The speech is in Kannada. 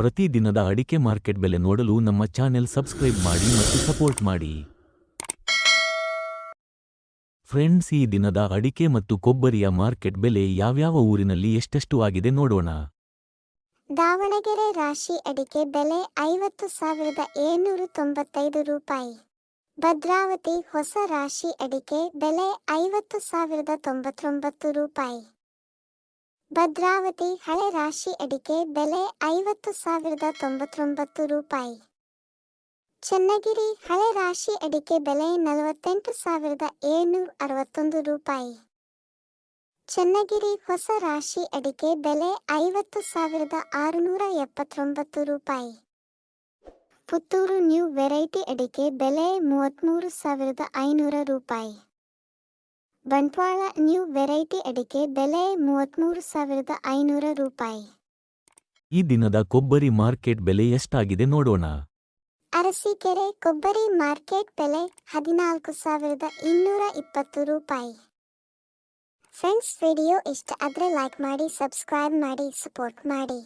ಪ್ರತಿ ದಿನದ ಅಡಿಕೆ ಮಾರ್ಕೆಟ್ ಬೆಲೆ ನೋಡಲು ನಮ್ಮ ಚಾನೆಲ್ ಸಬ್ಸ್ಕ್ರೈಬ್ ಮಾಡಿ ಮತ್ತು ಸಪೋರ್ಟ್ ಮಾಡಿ. ಫ್ರೆಂಡ್ಸ್, ಈ ದಿನದ ಅಡಿಕೆ ಮತ್ತು ಕೊಬ್ಬರಿಯ ಮಾರ್ಕೆಟ್ ಬೆಲೆ ಯಾವ್ಯಾವ ಊರಿನಲ್ಲಿ ಎಷ್ಟೆಷ್ಟು ಆಗಿದೆ ನೋಡೋಣ. ದಾವಣಗೆರೆ ರಾಶಿ ಅಡಿಕೆ ಬೆಲೆ ಐವತ್ತು ಸಾವಿರದ ಏಳ್ನೂರ ತೊಂಬತ್ತೈದು ರೂಪಾಯಿ. ಭದ್ರಾವತಿ ಹೊಸ ರಾಶಿ ಅಡಿಕೆ ಬೆಲೆ ಐವತ್ತು ಸಾವಿರದ ತೊಂಬತ್ತೊಂಬತ್ತು ರೂಪಾಯಿ. ಭದ್ರಾವತಿ ಹಳೆ ರಾಶಿ ಅಡಿಕೆ ಬೆಲೆ ಐವತ್ತು ಸಾವಿರದ ತೊಂಬತ್ತೊಂಬತ್ತು ರೂಪಾಯಿ. ಚನ್ನಗಿರಿ ಹಳೆ ರಾಶಿ ಅಡಿಕೆ ಬೆಲೆ ನಲವತ್ತೆಂಟು ಸಾವಿರದ ಏಳ್ನೂರ ಅರವತ್ತೊಂದು ರೂಪಾಯಿ. ಚನ್ನಗಿರಿ ಹೊಸ ರಾಶಿ ಅಡಿಕೆ ಬೆಲೆ ಐವತ್ತು ಸಾವಿರದ ಆರುನೂರ ಎಪ್ಪತ್ತೊಂಬತ್ತು ರೂಪಾಯಿ. ಪುತ್ತೂರು ನ್ಯೂ ವೆರೈಟಿ ಅಡಿಕೆ ಬೆಲೆ ಮೂವತ್ತ್ಮೂರು ಸಾವಿರದ ಐನೂರ ರೂಪಾಯಿ. ಬಂಟ್ವಾಳ ನ್ಯೂ ವೆರೈಟಿ ಅಡಿಕೆ ಬೆಲೆ ಮೂವತ್ತ್ಮೂರು ಸಾವಿರದ ಐನೂರ ರೂಪಾಯಿ. ಈ ದಿನದ ಕೊಬ್ಬರಿ ಮಾರ್ಕೆಟ್ ಬೆಲೆ ಎಷ್ಟಾಗಿದೆ ನೋಡೋಣ. ಅರಸೀಕೆರೆ ಕೊಬ್ಬರಿ ಮಾರ್ಕೆಟ್ ಬೆಲೆ ಹದಿನಾಲ್ಕು ಸಾವಿರದ ಇನ್ನೂರ ಇಪ್ಪತ್ತು ರೂಪಾಯಿ. ಫ್ರೆಂಡ್ಸ್ ವಿಡಿಯೋ ಇಷ್ಟ ಆದರೆ ಲೈಕ್ ಮಾಡಿ ಸಬ್ಸ್ಕ್ರೈಬ್ ಮಾಡಿ ಸಪೋರ್ಟ್ ಮಾಡಿ.